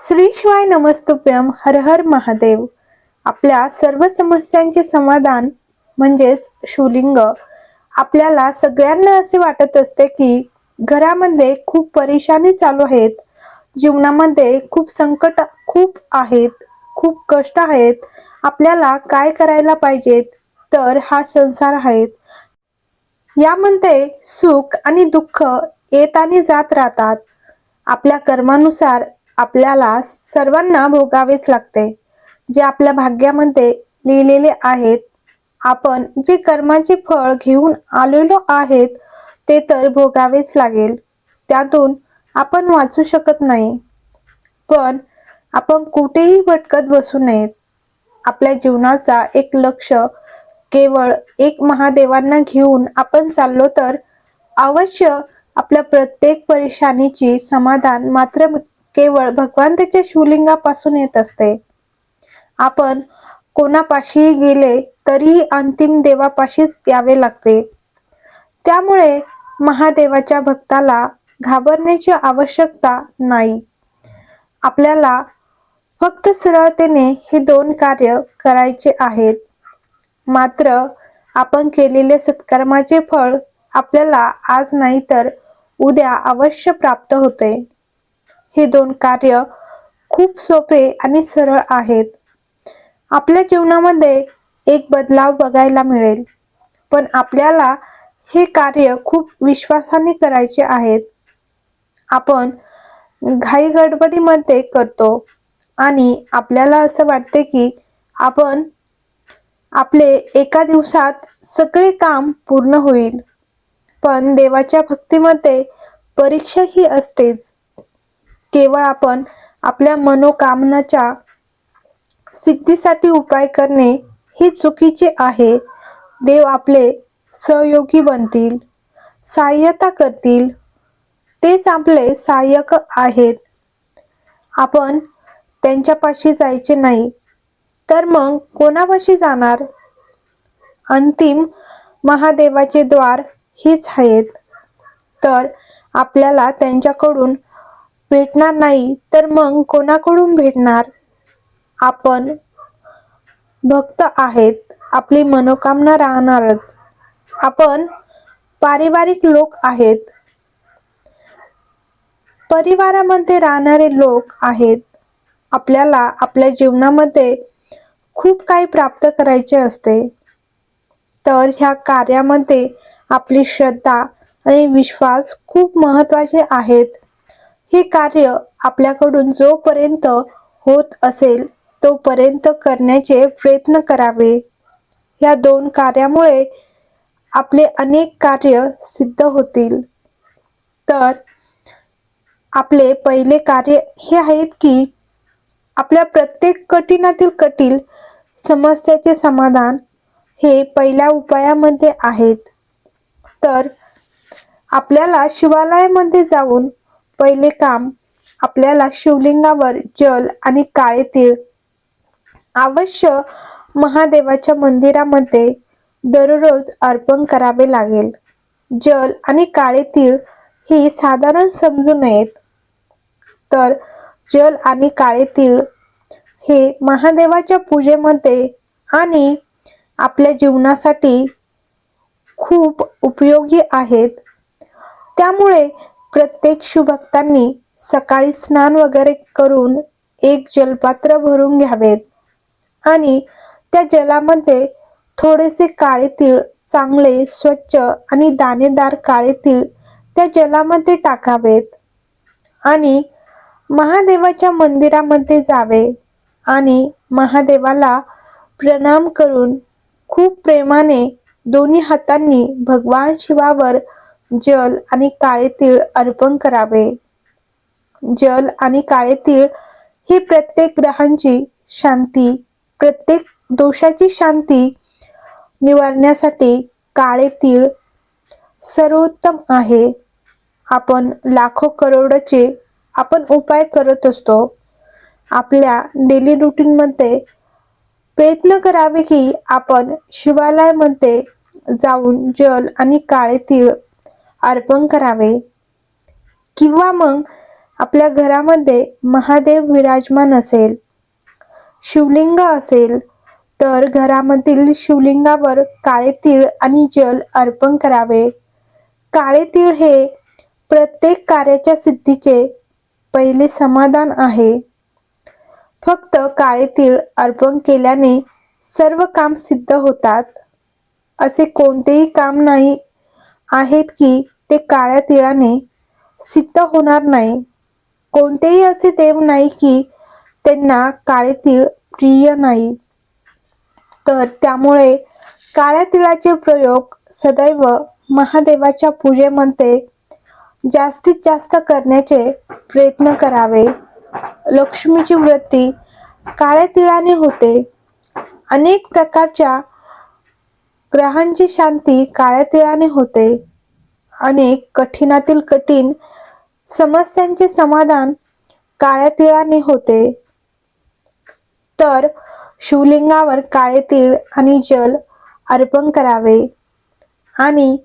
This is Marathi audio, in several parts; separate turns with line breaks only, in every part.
श्री शिवाय नमस्तुभ्यम हर हर महादेव. आपल्या सर्व समस्यांचे समाधान म्हणजेच शिवलिंग. आपल्याला सगळ्यांना असे वाटत असते की घरामध्ये खूप परेशानी चालू आहेत. जीवनामध्ये खूप संकट खूप आहेत खूप कष्ट आहेत. आपल्याला काय करायला पाहिजेत? तर हा संसार आहेत यामध्ये सुख आणि दुःख येत आणि जात राहतात. आपल्या कर्मानुसार आपल्याला सर्वांना भोगावेच लागते. जे आपल्या भाग्यामध्ये लिहिलेले आहेत आपण जे कर्माचे फळ घेऊन आलेलो आहेत ते तर भोगावेच लागेल. त्यातून आपण वाचू शकत नाही. पण आपण कुठेही भटकत बसू नयेत. आपल्या जीवनाचा एक लक्ष केवळ एक महादेवांना घेऊन आपण चाललो तर अवश्य आपल्या प्रत्येक परेशानीची समाधान मात्र केवळ भगवान त्याच्या शिवलिंगापासून येत असते. आपण कोणापाशी गेले तरी अंतिम देवापाशीच यावे लागते. त्यामुळे महादेवाच्या भक्ताला घाबरण्याची आवश्यकता नाही. आपल्याला फक्त सरळतेने हे दोन कार्य करायचे आहेत. मात्र आपण केलेले सत्कर्माचे फळ आपल्याला आज नाही तर उद्या अवश्य प्राप्त होते. हे दोन कार्य खूप सोपे आणि सरळ आहेत. आपल्या जीवनामध्ये एक बदलाव बघायला मिळेल. पण आपल्याला हे कार्य खूप विश्वासाने करायचे आहेत. आपण घाई गडबडीमध्ये करतो आणि आपल्याला असं वाटते की आपण आपले एका दिवसात सगळे काम पूर्ण होईल. पण देवाच्या भक्तीमध्ये परीक्षा ही असतेच. केवळ आपण आपल्या मनोकामनाच्या सिद्धीसाठी उपाय करणे हे चुकीचे आहे. देव आपले सहयोगी बनतील सहाय्यता करतील. तेच आपले सहाय्यक आहेत. आपण त्यांच्यापाशी जायचे नाही तर मग कोणापाशी जाणार? अंतिम महादेवाचे द्वार हीच आहेत. तर आपल्याला त्यांच्याकडून भेटणार नाही तर मग कोणाकडून भेटणार? आपण भक्त आहेत आपली मनोकामना राहणारच. आपण पारिवारिक लोक आहेत. परिवारामध्ये राहणारे लोक आहेत. आपल्याला आपल्या जीवनामध्ये खूप काही प्राप्त करायचे असते. तर ह्या कार्यामध्ये आपली श्रद्धा आणि विश्वास खूप महत्त्वाचे आहेत. हे कार्य आपल्याकडून जोपर्यंत होत असेल तोपर्यंत करण्याचे प्रयत्न करावे. या दोन कार्यामुळे आपले अनेक कार्य सिद्ध होतील. तर आपले पहिले कार्य हे आहेत की आपल्या प्रत्येक कठीणातील कठीण समस्याचे समाधान हे पहिल्या उपायामध्ये आहेत. तर आपल्याला शिवालयामध्ये जाऊन पहिले काम आपल्याला शिवलिंगावर जल आणि काळे तीळ अवश्य महादेवाच्या मंदिरामध्ये दररोज अर्पण करावे लागेल. जल आणि काळे तीळ ही साधारण समजू नयेत. तर जल आणि काळे तीळ हे महादेवाच्या पूजेमध्ये आणि आपल्या जीवनासाठी खूप उपयोगी आहेत. त्यामुळे प्रत्येक शुभक्तांनी सकाळी स्नान वगैरे करून एक जलपात्र भरून घ्यावेत. आणि त्या जलामध्ये थोडेसे काळे तीळ चांगले स्वच्छ आणि दाणेदार काळे तीळ त्या जलामध्ये टाकावेत. आणि महादेवाच्या मंदिरामध्ये जावे आणि महादेवाला प्रणाम करून खूप प्रेमाने दोन्ही हातांनी भगवान शिवावर जल आणि काळे तीळ अर्पण करावे. जल आणि काळे तीळ ही प्रत्येक ग्रहांची शांती प्रत्येक दोषाची शांती निवारण्यासाठी काळे तीळ सर्वोत्तम आहे. आपण लाखो करोडचे आपण उपाय करत असतो. आपल्या डेली रुटीनमध्ये प्रयत्न करावे की आपण शिवालयामध्ये जाऊन जल आणि काळे तीळ अर्पण करावे. किंवा मग आपल्या घरामध्ये महादेव विराजमान असेल शिवलिंग असेल तर घरामधील शिवलिंगावर काळे तीळ आणि जल अर्पण करावे. काळे तीळ हे प्रत्येक कार्याच्या सिद्धीचे पहिले समाधान आहे. फक्त काळे तीळ अर्पण केल्याने सर्व काम सिद्ध होतात. असे कोणतेही काम नाही आहेत की ते काळ्या तिळाने सिद्ध होणार नाही. कोणतेही असे देव नाही की त्यांना काळे तीळ प्रिय नाही. तर त्यामुळे काळ्या तिळाचे प्रयोग सदैव महादेवाच्या पूजेमध्ये जास्तीत जास्त करण्याचे प्रयत्न करावे. लक्ष्मीची वृत्ती काळ्या तिळाने होते. अनेक प्रकारच्या ग्रहांची शांती काळ्या तिळाने होते. अनेक कठीणातील कठीण समस्यांचे समाधान काळ्या तिळाने होते. तर शिवलिंगावर काळे तीळ आणि जल अर्पण करावे. आणि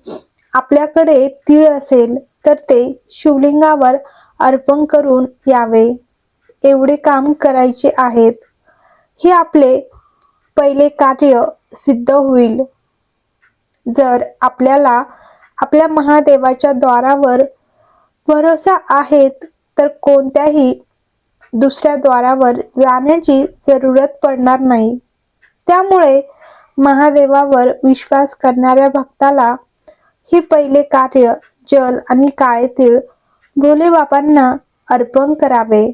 आपल्याकडे तीळ असेल तर ते शिवलिंगावर अर्पण करून यावे. एवढे काम करायचे आहेत. हे आपले पहिले कार्य सिद्ध होईल. जर आपल्याला आपल्या महादेवाच्या द्वारावर भरोसा आहेत तर कोणत्याही दुसऱ्या द्वारावर जाण्याची जरूरत पडणार नाही. त्यामुळे महादेवावर विश्वास करणाऱ्या भक्ताला हे पहिले कार्य जल आणि काळे तीळ बाबांना अर्पण करावे.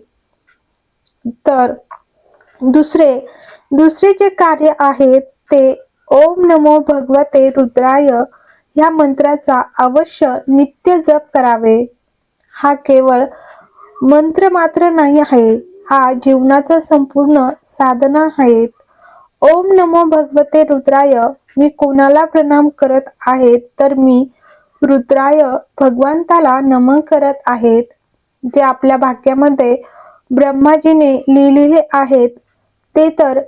तर दुसरे दुसरे जे कार्य आहे ते ओम नमो भगवते रुद्राय. या मंत्राचा अवश्य नित्य जप करावे. हा केवळ मंत्र मात्र नाही आहे हा जीवनाचा संपूर्ण साधना आहेत. ओम नमो भगवते रुद्राय. मी कोणाला प्रणाम करत आहेत तर मी रुद्राय भगवंताला नमन करत आहेत जे आपल्या भाग्यामध्ये ब्रह्माजीने लिहिलेले आहेत. ते तर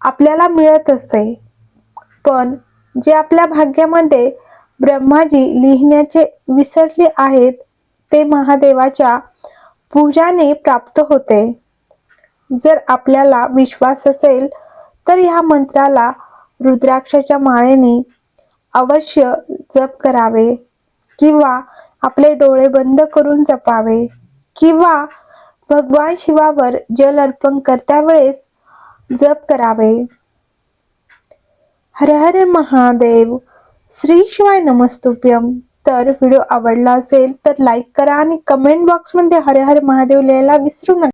आपल्याला मिळत असते. पण जे आपल्या भाग्यामध्ये ब्रह्माजी लिहिण्याचे विसरले आहेत ते महादेवाच्या पूजाने प्राप्त होते. जर आपल्याला विश्वास असेल तर ह्या मंत्राला रुद्राक्षाच्या माळेने अवश्य जप करावे किंवा आपले डोळे बंद करून जपावे किंवा भगवान शिवावर जल अर्पण करत्या वेळेस जप करावे. हर हर महादेव. श्री शिवाय नमस्तुभ्यम तर व्हिडिओ आवडला असेल तर लाईक करा आणि कमेंट बॉक्समध्ये हर हर महादेव लिहायला विसरू नका.